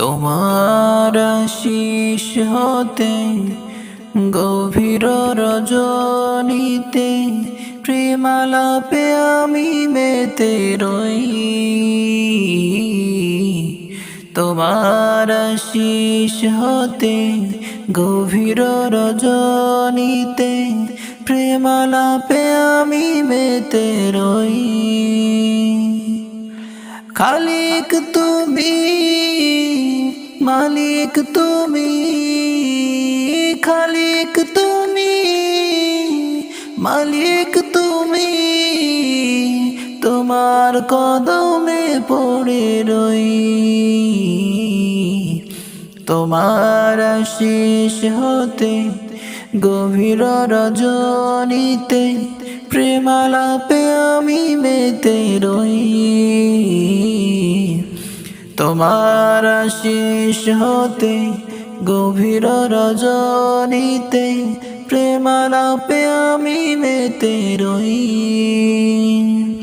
তোমার শিষ হতে গভীর রজনীতে প্রেমালাপে আমি মেতে রই। তোমার শিষ হতে গভীর রজনীতে প্রেমালাপে আমি মেতে রই। খালিক তুমি মালিক তুমি, খালিক তুমি, মালিক তুমি, তোমার কদমে পড়ে রই, তোমার শেষ হতে গভীর রজনীতে, প্রেমালাপে আমি মেতে রই। তোমার শিষ হতে গভীর রজনীতে প্রেমালাপে আমি মেতে রই।